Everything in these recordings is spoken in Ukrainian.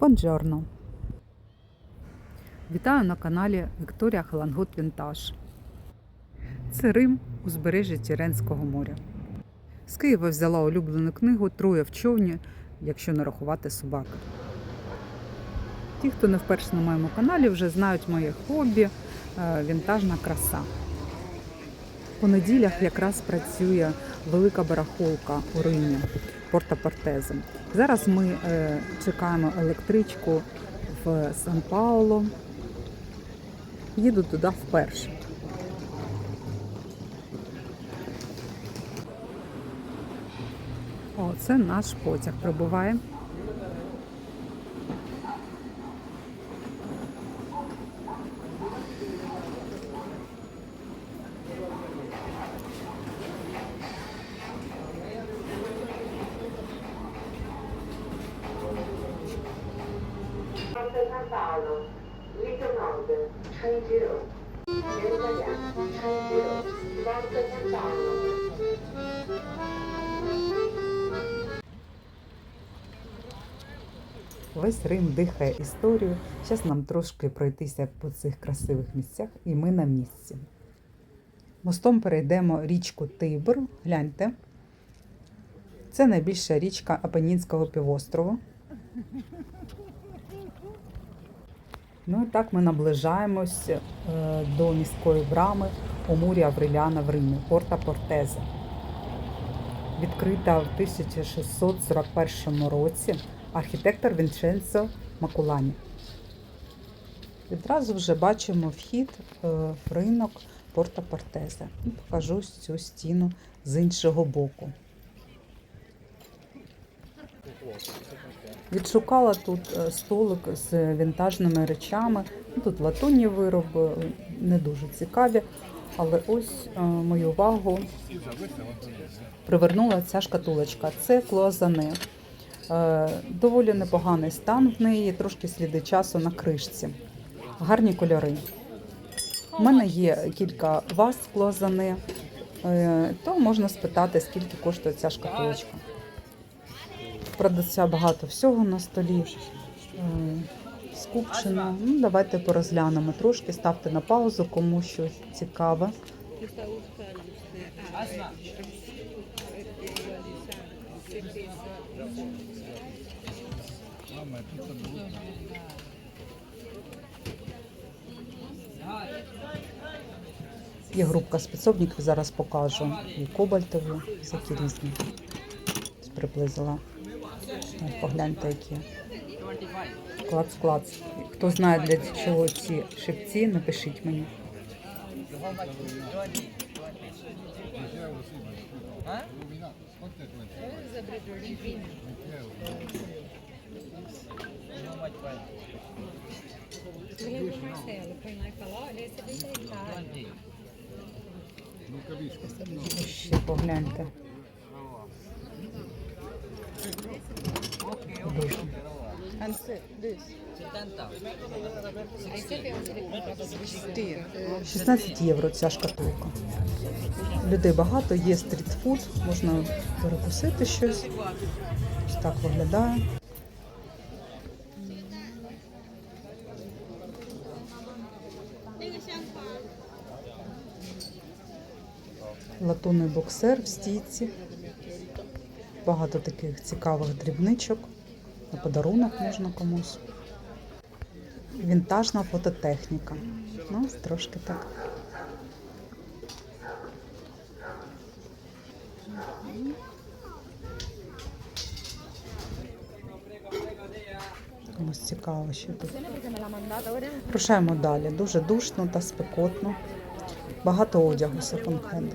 Бонджорно! Вітаю на каналі Вікторія Халангут Вінтаж. Це Рим узбережжя Тіренського моря. З Києва взяла улюблену книгу Троє в човні, якщо не рахувати собаки. Ті, хто не вперше на моєму каналі, вже знають моє хобі е, вінтажна краса. По неділях якраз працює велика барахолка у Римі Порта Портезе. Зараз ми е, чекаємо електричку в Сан-Пауло. Їду туди вперше. О, це наш потяг прибуває. Train Giro, Italia, Train Giro, Porta San Paolo. Весь Рим дихає історію. Зараз нам трошки пройтися по цих красивих місцях, і ми на місці. Мостом перейдемо річку Тибр. Гляньте. Це найбільша річка Апенінського півострову. Ну і так ми наближаємось е, до міської брами у мурі Авриляна в Римі, Порта Портезе. Відкрита в 1641 році архітектор Вінченцо Макулані. Відразу вже бачимо вхід е, в ринок Порта Портезе. Покажу цю стіну з іншого боку. Відшукала тут е, столик з вінтажними речами. Ну, Тут латунні вироби, не дуже цікаві. Але ось е, мою увагу привернула ця шкатулочка. Це клоазане. Е, Доволі непоганий стан в неї, трошки сліди часу на кришці. Гарні кольори. У мене є кілька ваз клоазане, е, то можна спитати, скільки коштує ця шкатулочка. Продавця багато всього на столі. е, Скупчено. Ну, давайте порозглянемо трошки, ставте на паузу, кому щось цікаве. Є групка спецовників, зараз покажу. І кобальтові, всякі різні. Приблизила. Погляньте, які. Клац-клац. Хто знає для чого ці шипці, напишіть мені. Guilherme Marcelo, Vestidas. 16 євро ця шкатулка. Людей багато, є стрітфуд, можна перекусити щось. Ось так виглядає. Латунний боксер в стійці. Багато таких цікавих дрібничок. На подарунок можна комусь. Вінтажна фототехніка. Ну, трошки так. Комусь цікаво, що тут. Рушаємо далі. Дуже душно та спекотно. Багато одягу секонд-хенд.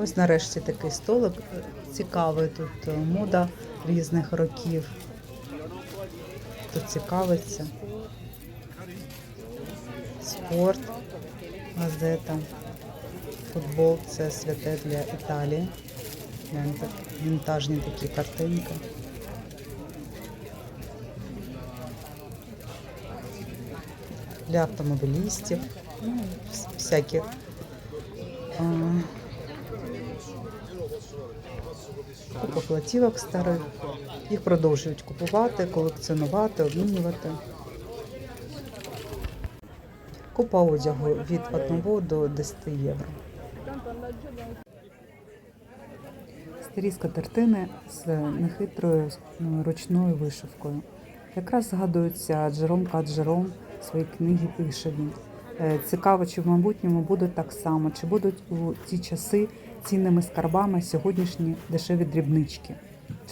Ось нарешті такий столик. Цікавий тут е, мода різних років. Хто цікавиться. Спорт, газета, футбол це святе для Італії. Вінтажні такі картинки. Для автомобілістів, ну, вс- всяких. а, Купа платівок старих. Їх продовжують купувати, колекціонувати, обмінювати. Купа одягу від 1 до 10 євро. Старі скатертини з нехитрою ручною вишивкою. Якраз згадується Джером Каджером в своїй книгі пише він. Е, Цікаво, чи в майбутньому буде так само, чи будуть у ті часи цінними скарбами сьогоднішні дешеві дрібнички,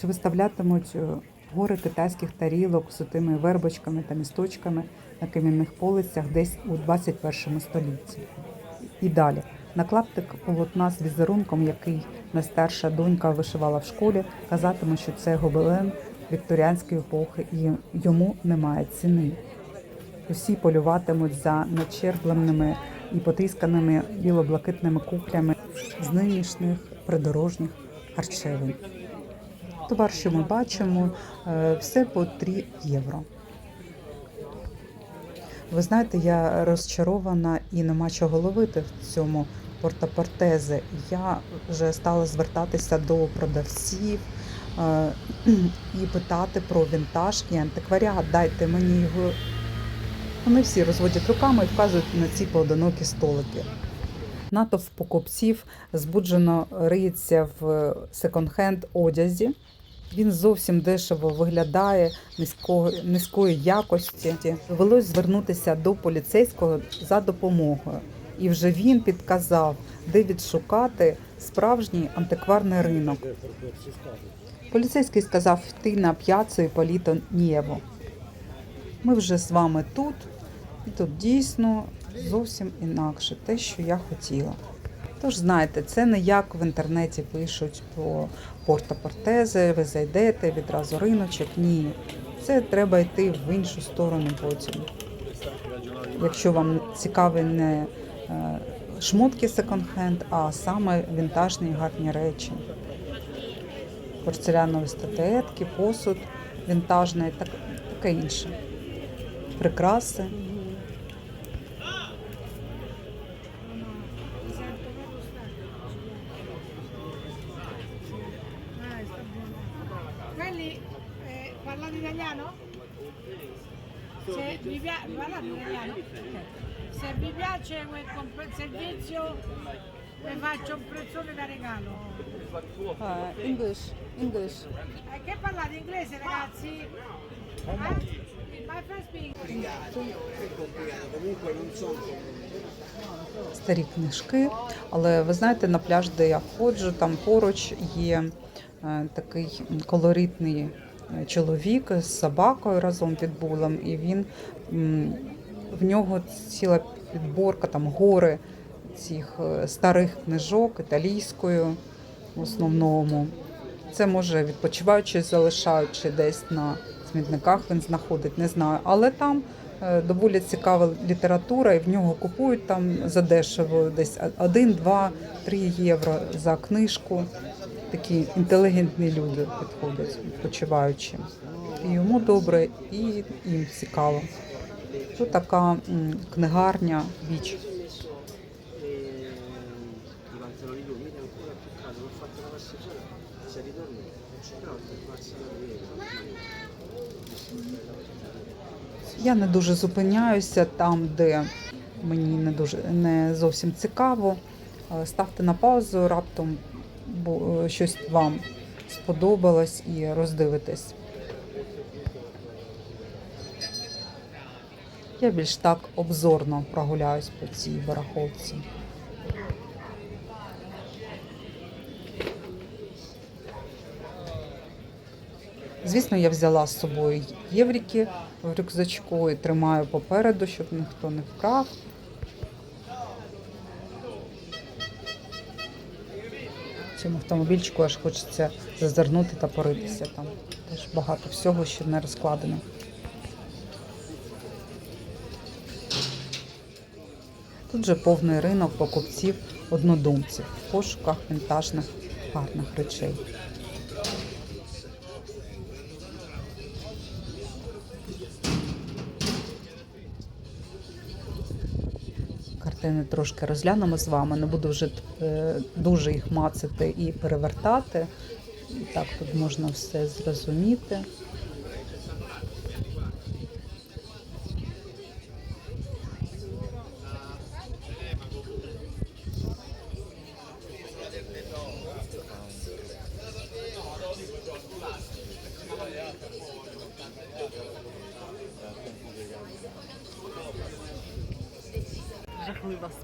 чи виставлятимуть е, гори китайських тарілок з тими вербочками та місточками на камінних полицях десь у 21 столітті. І далі. На клаптик полотна з візерунком, який найстарша донька вишивала в школі, казатиме, що це гобелен вікторіанської епохи, і йому немає ціни. Усі полюватимуть за начербленими і потрісканими біло-блакитними куплями з нинішніх придорожніх харчевин. Товар, що ми бачимо, е, все по 3 євро. Ви знаєте, я розчарована і нема чого ловити в цьому портапортезе. Я вже стала звертатися до продавців е, і питати про вінтаж і антикваріат. Дайте мені його. Вони всі розводять руками і вказують на ці поодинокі столики. Натовп покупців збуджено риється в секонд-хенд одязі. Він зовсім дешево виглядає низького, низької якості. Довелось звернутися до поліцейського за допомогою. І вже він підказав, де відшукати справжній антикварний ринок. Поліцейський сказав йти на п'яцу і Політо Нєво. Ми вже з вами тут, і тут дійсно зовсім інакше те, що я хотіла. Тож знаєте, це не як в інтернеті пишуть про порта-портези, ви зайдете відразу риночок. Ні, це треба йти в іншу сторону потім. Якщо вам цікаві не е, шмотки секонд-хенд, а саме вінтажні гарні речі. Порцелянові статуетки, посуд вінтажний, так, таке інше. Прикраси. Quelli eh, parlate italiano? Se vi piace, parlate italiano? Se vi piace quel comp- servizio vi faccio un prezzone da regalo. Uh, English, English. Eh, che parlate inglese ragazzi? Eh? Старі книжки. Але ви знаєте, на пляж, де я ходжу, там поруч є е, такий колоритний е, чоловік з собакою разом під булом, і він в нього ціла підборка, там гори цих е, старих книжок італійською в основному. Це може відпочиваючи, залишаючи десь на смітниках він знаходить, не знаю. Але там е, доволі цікава література, і в нього купують там задешево десь 1, 2, 3 євро за книжку. Такі інтелігентні люди підходять, відпочиваючи. І йому добре, і їм цікаво. Тут така книгарня біч. Я не дуже зупиняюся там, де мені не дуже не зовсім цікаво. Е, Ставте на паузу, раптом е, щось вам сподобалось і роздивитесь. Я більш так обзорно прогуляюсь по цій барахолці. Звісно, я взяла з собою єврики в рюкзачку і тримаю попереду, щоб ніхто не вкрав. Цьому автомобільчику аж хочеться зазирнути та поритися там. Теж багато всього ще не розкладено. Тут же повний ринок покупців однодумців в пошуках вінтажних гарних речей. Частини трошки розглянемо з вами. Не буду вже е, дуже їх мацати і перевертати. Так тут можна все зрозуміти.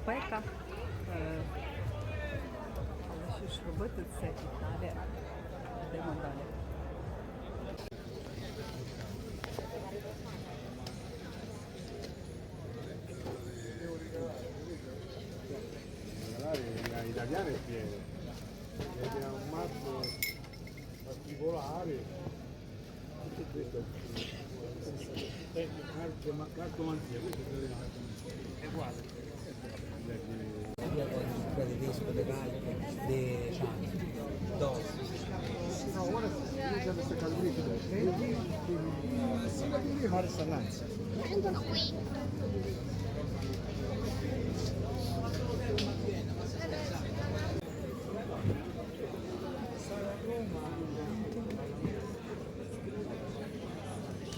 спека. Е, Але що ж робити, це Італія. Йдемо далі. la italiana è piena ed è un mazzo particolare tutto questo è carto, ma carto manzia questo è uguale quello tedesco dei Balti, dei Ciani, Dos. No, ora dice a queste calorie che prendi, quindi fare stannanza. Prendono qui.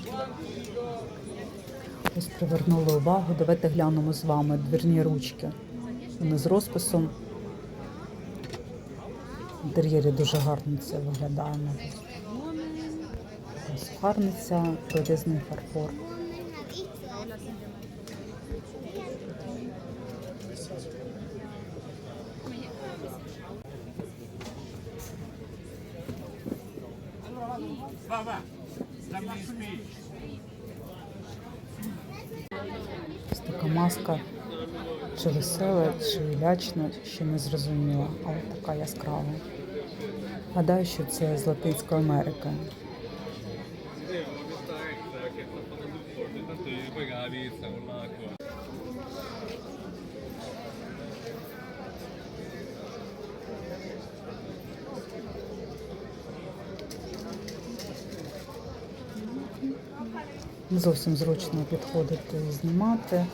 Quanti dico? Ось привернули увагу. Давайте глянемо з вами двірні ручки. Вони з розписом. В інтер'єрі дуже гарно це виглядає. Ось Сухарниця, прорізний фарфор. Ось така маска, чи весела, чи лячна, ще не зрозуміла, але така яскрава. Гадаю, що це з Латинської Америки. зовсім зручно підходити і знімати.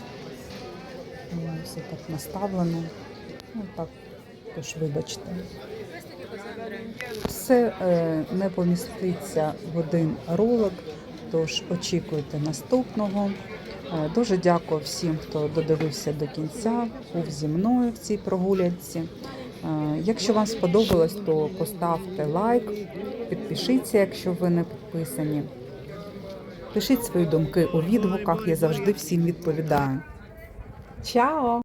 Все так наставлено. Ну так, тож вибачте. Все е, не поміститься в один ролик, тож очікуйте наступного. Е, Дуже дякую всім, хто додивився до кінця, був зі мною в цій прогулянці. Е, Якщо вам сподобалось, то поставте лайк, підпишіться, якщо ви не підписані. Пишіть свої думки у відгуках, я завжди всім відповідаю. Ciao!